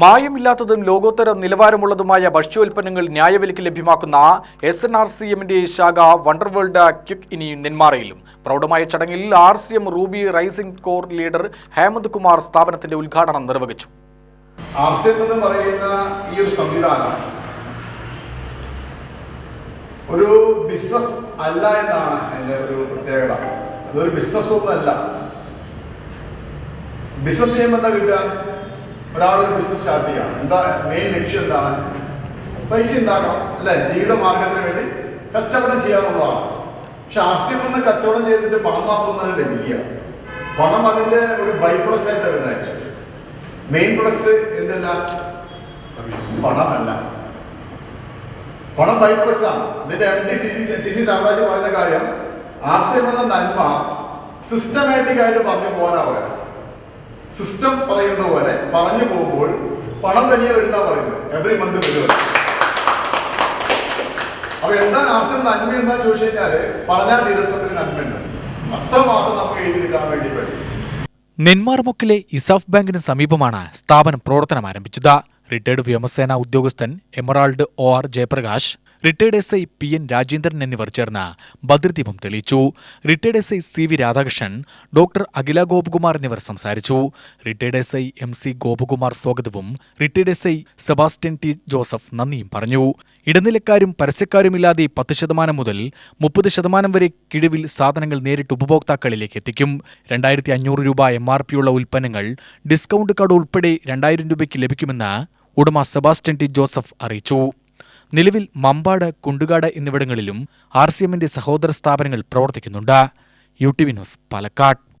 മായമില്ലാത്തതും ലോകോത്തര നിലവാരമുള്ളതുമായ ഭക്ഷ്യോൽപ്പന്നങ്ങൾ ന്യായവിലയ്ക്ക് ലഭ്യമാക്കുന്ന S N R C എമ്മിന്റെ ശാഖ വണ്ടർ വേൾഡ് ക്യുക് ഇനി നെന്മാറയിലും. പ്രൗഢമായ ചടങ്ങിൽ R C M Ruby Rising core leader Hemanth Kumar സ്ഥാപനത്തിന്റെ ഉദ്ഘാടനം നിർവഹിച്ചു. എന്ന് പറയുന്ന ഈ ഒരു സംവിധാനം ഒരു ബിസിനസ് അല്ല എന്നാണ് എന്റെ ഒരു പ്രത്യേകത. അതൊരു ബിസിനസ് ബിസിനസ് ചെയ്യുമ്പോൾ എന്താ കിട്ടുക? ഒരാളൊരു ബിസിനസ് സ്റ്റാർട്ട് ചെയ്യണം എന്താ മെയിൻ ലക്ഷ്യം എന്താണ്? പൈസ ഉണ്ടാക്കണം അല്ലെ? ജീവിത മാർഗത്തിന് വേണ്ടി കച്ചവടം ചെയ്യാന്നുള്ളതാണ് പക്ഷെ ആസ്യം ഒന്ന് കച്ചവടം ചെയ്തിട്ട് പണം മാത്രം തന്നെ ലഭിക്കുക പണം അതിന്റെ ഒരു ബൈ പ്രൊഡക്ട്സ് ആയിട്ട് വരുന്ന ആക്ച്വലി മെയിൻ പ്രൊഡക്ട്സ് എന്തല്ല പണമല്ല. പണം ബൈ പ്രൊഡക്ട്സ് ആണ്. ഇതിന്റെ എം ഡി ടി സി സാമ്രാജ്യം പറയുന്ന കാര്യം ആസ്യം എന്ന നന്മ സിസ്റ്റമാറ്റിക് ആയിട്ട് പറഞ്ഞു പോകാനാ പറയാം സിസ്റ്റം പറയുന്നത് പോലെ പറഞ്ഞു പോകുമ്പോൾ പണം തനിയെ വരുന്ന പറയുന്നത്. എവറി മന്ത് വരും അപ്പൊ എന്താണ് ആവശ്യം നന്മ എന്താ ചോദിച്ചു കഴിഞ്ഞാൽ പറഞ്ഞാൽ തീരത്വത്തിന് നന്മയുണ്ട്. അത്രമാത്രം നമുക്ക് എഴുതിയെടുക്കാൻ വേണ്ടി പറ്റും. നെന്മാർമുക്കിലെ ഇസാഫ് ബാങ്കിന് സമീപമാണ് സ്ഥാപനം പ്രവർത്തനം ആരംഭിച്ചത്. റിട്ടയർഡ് വ്യോമസേന ഉദ്യോഗസ്ഥൻ emerald O R Jayaprakash retired S I P N Rajendran എന്നിവർ ചേർന്ന് ഭദ്രദീപം തെളിയിച്ചു. Retired S I C V Radhakrishnan doctor Akhila Gopakumar എന്നിവർ സംസാരിച്ചു. Retired S I M C Gopakumar സ്വാഗതവും retired S I Sebastian T Joseph നന്ദിയും പറഞ്ഞു. ഇടനിലക്കാരും പരസ്യക്കാരുമില്ലാതെ പത്ത് ശതമാനം മുതൽ മുപ്പത് ശതമാനം വരെ കിഴിവിൽ സാധനങ്ങൾ നേരിട്ട് ഉപഭോക്താക്കളിലേക്ക് എത്തിക്കും. രണ്ടായിരത്തി അഞ്ഞൂറ് രൂപ എം ആർ പിയുള്ള ഉൽപ്പന്നങ്ങൾ ഡിസ്കൗണ്ട് കാർഡ് ഉൾപ്പെടെ രണ്ടായിരം രൂപയ്ക്ക് ലഭിക്കുമെന്ന് ഉടമ സെബാസ്റ്റ്യൻ ടി ജോസഫ് അറിയിച്ചു. നിലവിൽ മമ്പാട് കുണ്ടുകാട് എന്നിവിടങ്ങളിലും ആർ സി എമ്മിന്റെ സഹോദര സ്ഥാപനങ്ങൾ പ്രവർത്തിക്കുന്നുണ്ട്. U T V news Palakkad.